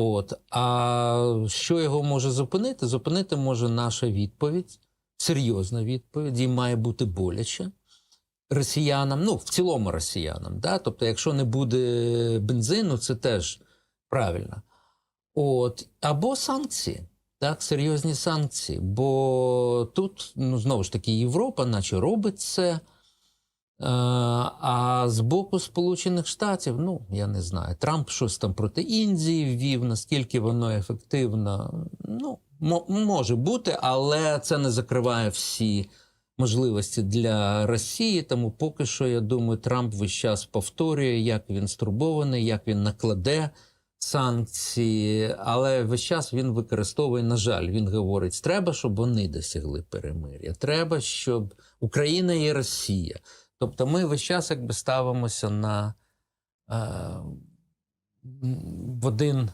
От. А що його може зупинити? Зупинити може наша відповідь, серйозна відповідь, і має бути боляче росіянам, ну, в цілому росіянам. Да? Тобто, якщо не буде бензину, це теж правильно. От. Або санкції. Так, серйозні санкції. Бо тут, ну, знову ж таки, Європа, наче робить це. А з боку Сполучених Штатів, ну я не знаю, Трамп щось там проти Індії ввів, наскільки воно ефективно, ну може бути, але це не закриває всі можливості для Росії. Тому поки що, я думаю, Трамп весь час повторює, як він стурбований, як він накладе санкції, але весь час він використовує, на жаль, він говорить: треба, щоб вони досягли перемир'я. Треба, щоб Україна і Росія. Тобто ми весь час якби ставимося на е, в один